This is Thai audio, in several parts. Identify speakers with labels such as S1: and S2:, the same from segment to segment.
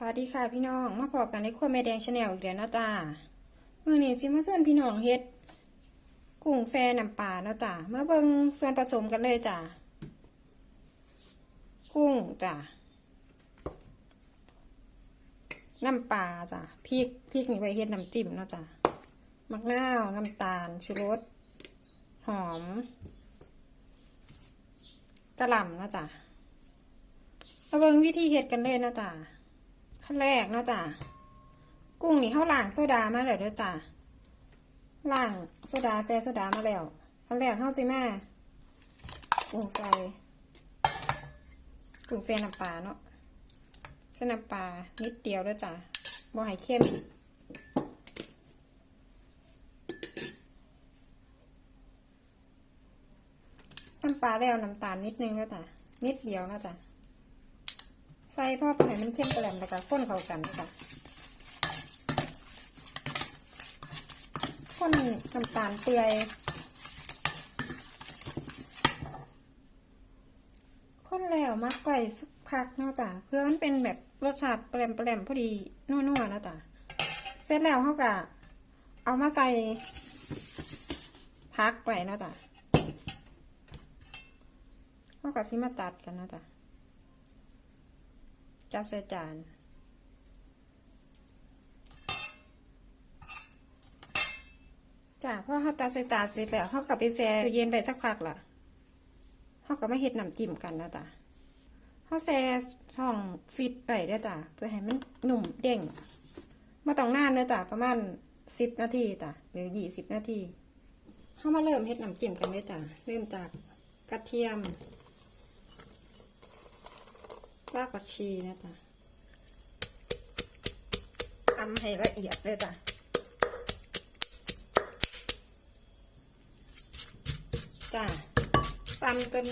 S1: สวัสดีค่ะพี่น้อง มาพบกันในครัวแม่แดงชาแนลอีกแล้วนะจ้ามื้อนี้สิมาชวนพี่น้องเฮ็ด กุ้งแซ่น้ำปลาเนาะจ้ามาเบิ่งส่วนผสมกันเลยจ้ากุ้งจ้าน้ำปลาจ้าพริกพริกนี่ไว้เฮ็ดน้ำจิ้มเนาะจ้ามะนาวน้ำตาลชูรสหอมกระหล่ำเนาะจ้ามาเบิ่งวิธีเฮ็ดกันเลยนะจ้า ขั้นแรกเนาะจ้ะกุ้งนี่เขาล้างโซดามาแล้วเด้อจ้ะล้างโซดาแซ่โซดามาแล้วขั้นแรกเขาสิมากุ้งใส่กุ้งใส่น้ำปลาเนาะใส่น้ำปลานิดเดียวเด้อจ้ะบ่ให้เข้มน้ำปลาแล้วน้ำตาลนิดนึงเด้อจ้ะนิดเดียวนะจ้ะ ใส่พ่อไปให้มันเข้มกระแหลมแล้วก็ข้นเข้ากันนะคะข้นน้ำตาลเปื่อยข้นแล้วมักไว้สักพักเนาะจ้ะเพื่อมันเป็นแบบรสชาติแปลมแปลมๆพอดีนัวๆนะจ้ะเสร็จแล้วเขาก็เอามาใส่พักไว้เนาะจ้ะเขาก็สิมาจัดกันเนาะจ้ะ จัดใส่จานจ้ะพ่อเขาจัดใส่จานเสร็จแล้วเขากลับไปแช่ตู้เย็นไปสักพักล่ะเขาก็มาเฮ็ดน้ำจิ้มกันนะจ้ะเขาแช่ช่องฟิตไปด้อจ้ะเพื่อให้มันหนุ่มเด้งมาต้องนานเด้อจ้ะประมาณสิบนาทีจ้ะหรือยี่สิบนาทีเขามาเริ่มเฮ็ดน้ำจิ้มกันเลยจ้ะเริ่มจากกระเทียม รากผักชีนะจ๊ะทำให้ละเอียดเลยจ้ะจ้ะตำจน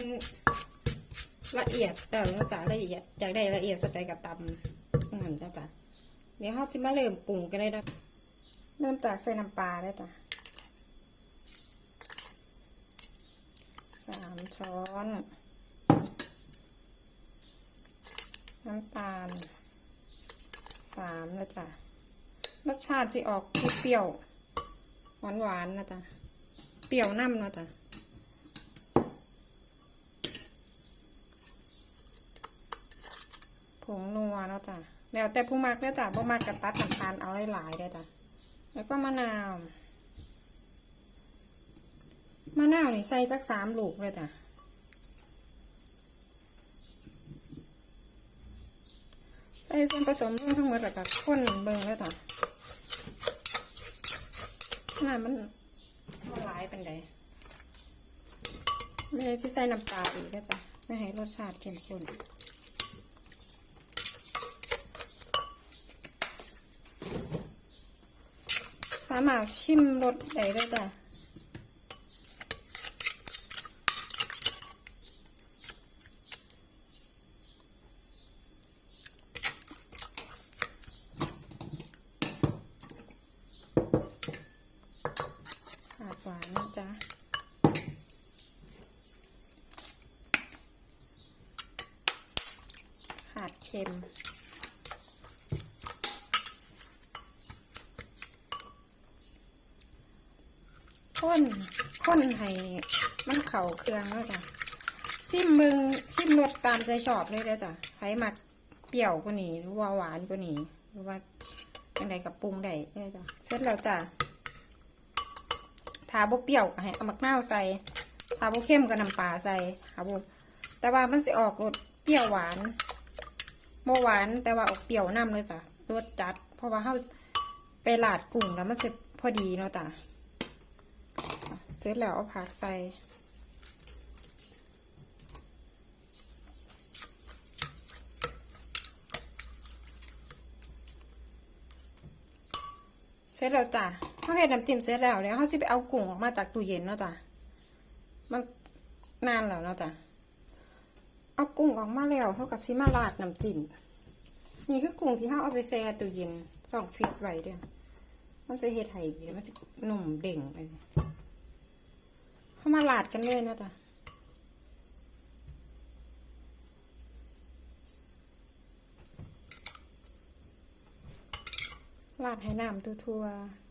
S1: ละเอียดแต่ภาษาละเอียดอยากได้ละเอียดสักใดกับตำนั่นจ้ะจ้ะเดี๋ยวเราสิมาเริ่มปรุงกันเลยนะเริ่มจากใส่น้ำปลาเลยจ้ะสามช้อน น้ำตาลสามนะจ๊ะรสชาติสิออกเปรี้ยวหวานหวานนะจ๊ะเปรี้ยวน้ำนะจ๊ะผงนัวนะจ้ะแล้วแต่ผู้มักเด้อจ้ะบ่มักกระตัดน้ำตาลเอาหลายๆเด้จ้ะแล้วก็มะนาวมะนาวนี่ใส่สักสามลูกเลยจ้ะ ส่ส่วนผสมลงทั้งหมดแล้วก็ข้นเบิ่งแล้วจ้ะขนามันมันหลายเป็นไดไม่ได้สิใส่น้ำตาลอีกแล้วจ้ะไม่ให้รสชาติเข้มข้นสามารถชิมรสได้ด้วยจ้ะ ขาดหวานนะ จ๊ะขาดเค็มข้นข้นให้มันเข่าเครื่องแล้วจ้ะชิมมึงชิมรสตามใจชอบเลยเด้อจ้ะใครมักเปรี้ยวกว่านี้หรือว่าหวานกว่านี้หรือว่าอย่างไรกับปรุงได้เลยจ้ะเสร็จแล้วจ้ะ ทาบเปรี้ยวก็ให้เอามักนาวใส่ทาบเข้มก็น้ำปลาใส่ค่ะบุแต่ว่ามันสิออกรสเปรี้ยวหวานโมหวานแต่ว่าออกเปรี้ยวน้ำเลยจ้ะรสจัด เพราะว่าเขาไปหลาดกุ้งแล้วมันจะพอดีเนาะจ้ะเสร็จแล้วเอาผักใส่เสร็จแล้วจ้ะ เขาเห็ดน้ำจิ้มเสร็จแล้วเดี๋ยวเขาสิไปเอากุ้งออกมาจากตู้เย็นเนาะจ้ะมันนานแล้วเนาะจ้ะเอากุ้งออกมาแล้วเขากับซิมาราดน้ำจิ้มนี่คือกุ้งที่เขาเอาไปแช่ตู้เย็นสองฟิตไว้เด้อมันจะเฮ็ดให้ดีมันจะหนุ่มเด้งเลยเขามาลาดกันเลยนะจ๊ะราดให้น้ำทั่วๆ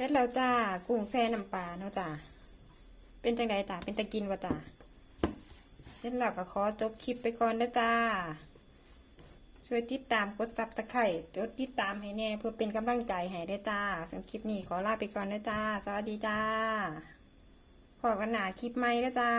S1: เสร็จแล้วจ้ากุ้งแซ่น้ำปลาเนาะจ้าเป็นจังไดจ้าเป็นตะกินวะจ้าเสร็จแล้วก็ขอจบคลิปไปก่อนนะจ้าช่วยติดตามกดซับตะไคร่กดติดตามให้แน่เพื่อเป็นกำลังใจให้ได้จ้าสำหรับคลิปนี้ขอลาไปก่อนนะจ้า สวัสดีจ้าขอกันหนาคลิปใหม่นะจ้า